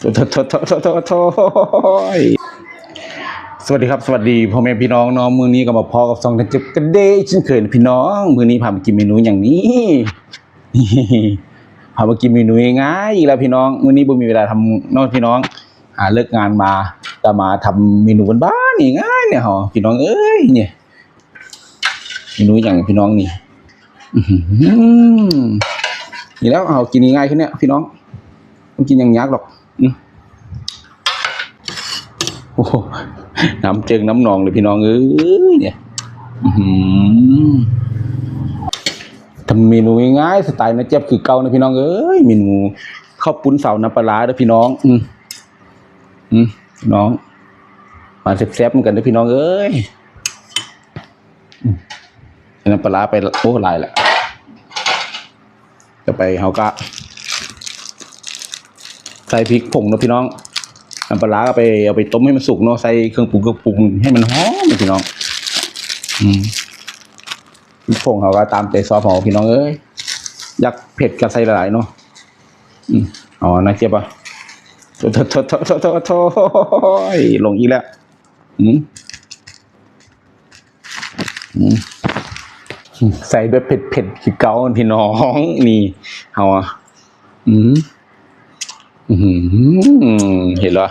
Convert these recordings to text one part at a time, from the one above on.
โทษโทษโทษโทษสวัสดีครับ สวัสดีพ่อแม่พี่น้องน้องมือนี้ก็มาพอกับสองทันจุบกันเด้เช่นเคยนพี่น้อง มือนี้พามากินเมนูอย่างนี้พามากินเมนูง่ายอีกแล้วพี่น้อง มื้อนี้บ่มีเวลาทำนอกพี่น้องหาเลิกงานมาก็มาทำเมนูบ้านๆง่ายเนี่ยฮะพี่น้องเอ้ยเนี่ยเมนูอย่างพี่น้องนี่อือหือนี่แล้วเอากินง่ายๆแค่เนี้ยพี่น้องต้องกินอย่างยากหรอก โอ้น้ำเจิงน้ำนองเลยพี่น้องเอ้ยเนี่ยทำเมนูง่ายๆสไตล์นะเจ็บคือเก่านะพี่น้องเอ้ยเมนูข้าวปุ้นเสาน้ำปลาเด้อพี่น้อง อืมอืมน้องมาแซ่บๆเหมือนกันเด้อพี่น้องเอ้ยน้ำปลาร้าไปโอ้หลายแหละจะไปเฮาก็ ใส่พริกผงนะพี่น้องน้ำปลาร้าก็ไปเอาไปต้มให้มันสุกเนาะใส่เครื่องปรุงเครื่องปรุงให้มันหอมพี่น้อง อืมพริกผงเขาก็ตามใจซอสของพี่น้องเอ้ยอยากเผ็ดก็ใส่หลายๆเนาะอืมอ๋อนะเจี๊ยบอะโทษโทษโทษโทษโทษลงอีกแล้วอืมอืมใส่แบบเผ็ดเผ็ดๆคือเกาพี่น้องนี่เอาอะอืม เห็นเหรอ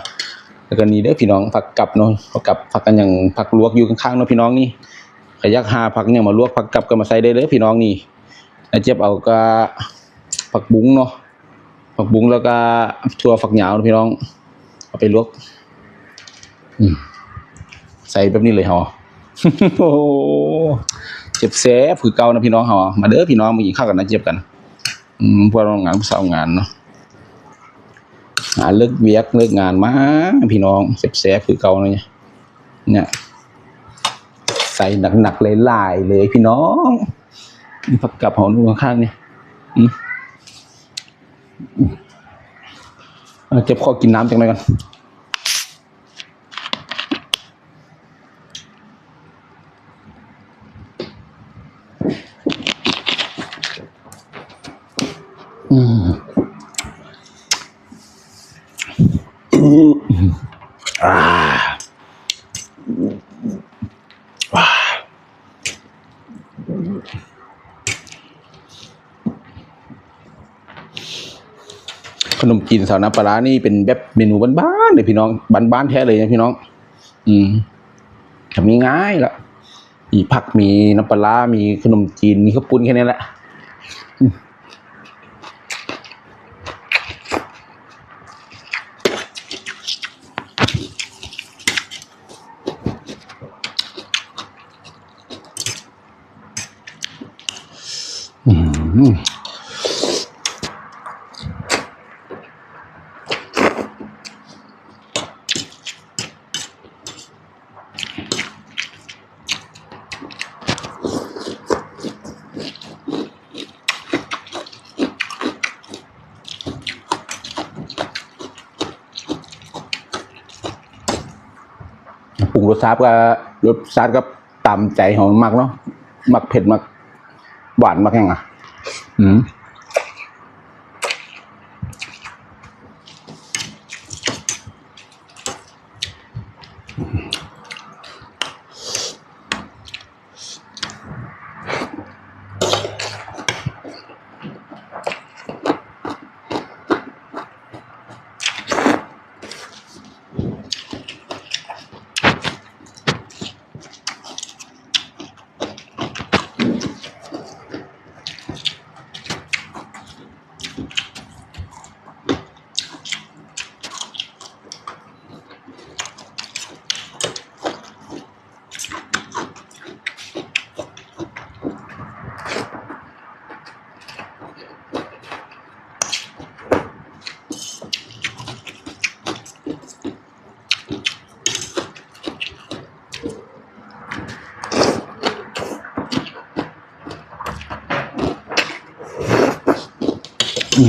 แล้วก็นี่เด้อพี่น้องผักกับเนาะผักกับผักกันอย่างผักลวกอยู่ข้างๆเนาะพี่น้องนี่ขยักหาผักเนี่ยมาลวกผักกับก็มาใส่ได้เด้อพี่น้องนี่แล้วเจ็บเอาก็ผักบุ้งเนาะผักบุ้งแล้วก็ถั่วฝักหยาวเนาพี่น้อง เอาไปลวกอืใส่แบบนี้เลยเหรอโอ้เจ็บแซ่บคือเก่านะพี่น้องเฮามาเด้อพี่น้องมากินข้าวกันนะเจ็บกันอืมพวกเรางานผู้สาวงานเนาะ หาเลิกเวียกเลิกงานมาพี่น้องเจ็บแซ่บคือเก่าเนี่ยเนี่ยใส่หนักๆหลายเลยพี่น้องผักกับหอมนู่นข้างๆเนี่ยเจ็บคอกินน้ำจังเลยกันอืม อ่าว้าขนมจีนสาวน้ำปลาร้านี่เป็นแบบเมนูบ้านๆเลยพี่น้องบ้านๆแท้เลยนะพี่น้อง อืมทำง่ายๆละมีผักมีน้ำปลาร้ามีขนมจีน มีข้าวปุ้นแค่นี้แหละ ปรุงรสชาติก็รสชาติก็ตามใจของมักเนาะมักเผ็ดมัก หวานมากแห้งอะ อืม ด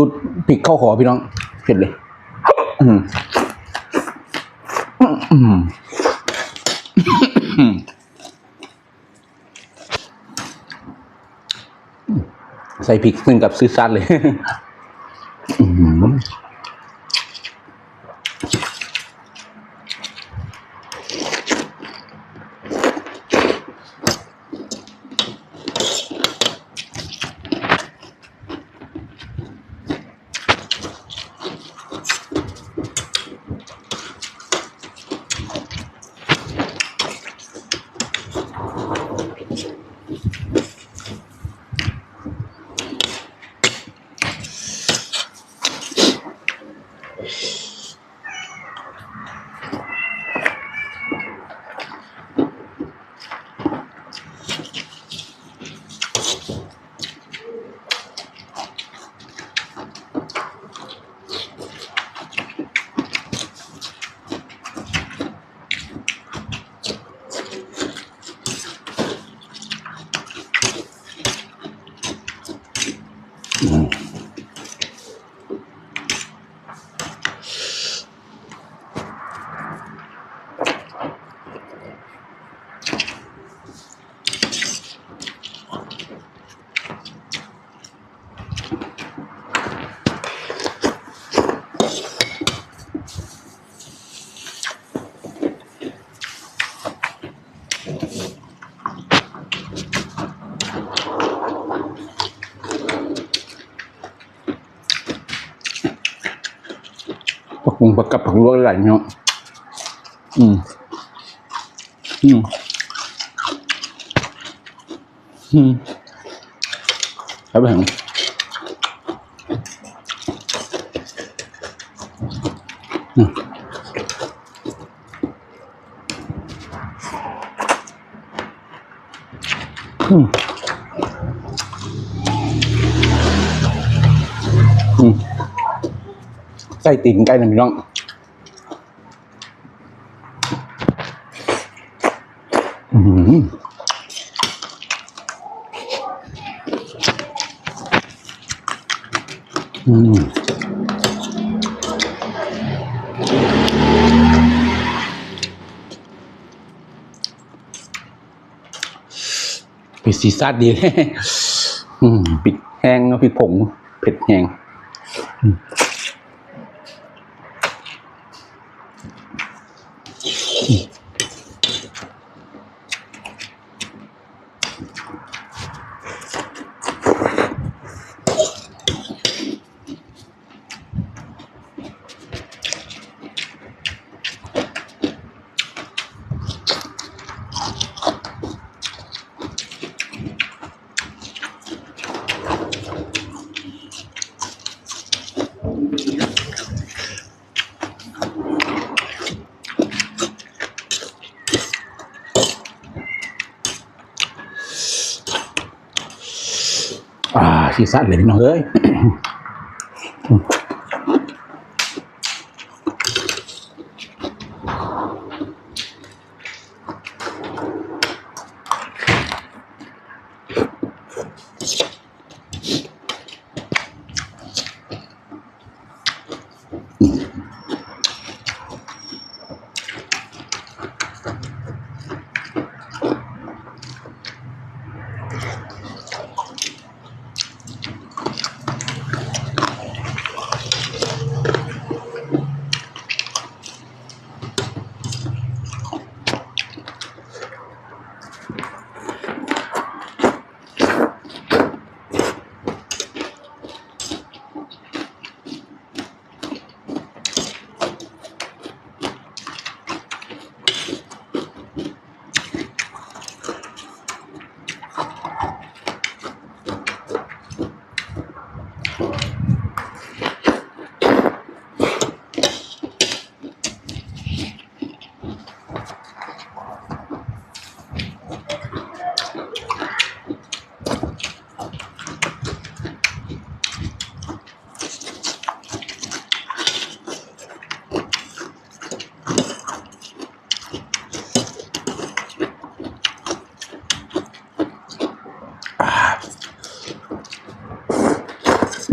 ูดพริกเข้าคอพี่น้องเผ็ดเลย อืมอืมอืม ใส่พริกซึ่งกับซื้อซัดเลย อืมผักบุ้งผักกับผักลวกหลายเนาะอืมอืมอืมครับผมอืมอืม ใส่ติ่งไก่นะพี่น้องอืมอืมปิดซีซ่าดีเลยปิดแห้งปิดผง เผ็ดแห้ง อ่าซีซ่าเลยพี่น้องเอ้ย อ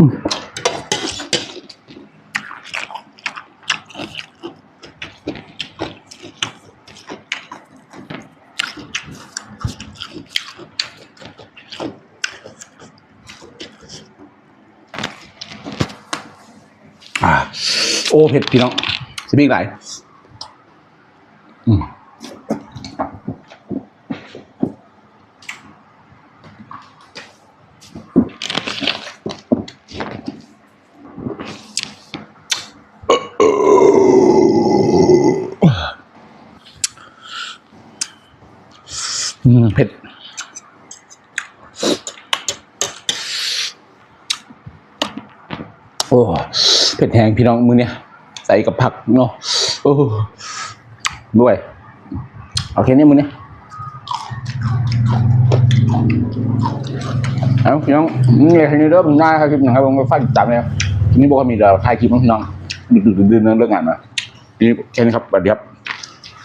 อ่า โอ้เผ็ดพี่น้องสิมีอีกหลายอืมอืมเผ็ด โอ้เผ็ดแห้งพี่น้องมือเนี่ยใส่กับผักเนาะโอ้ด้วยโอเคเนี่ยมือเนี่ยเอาพี่น้องนี่แค่นี้เด้อผมได้ครับคลิปหนะครับผมก็ฝากติดตามเลยครับทีนี้บอกว่ามีเราถ่ายคลิปน้องๆดึกๆดื่นๆเรื่องงานมาทีนี้แค่นี้ครับสวัสดีครับ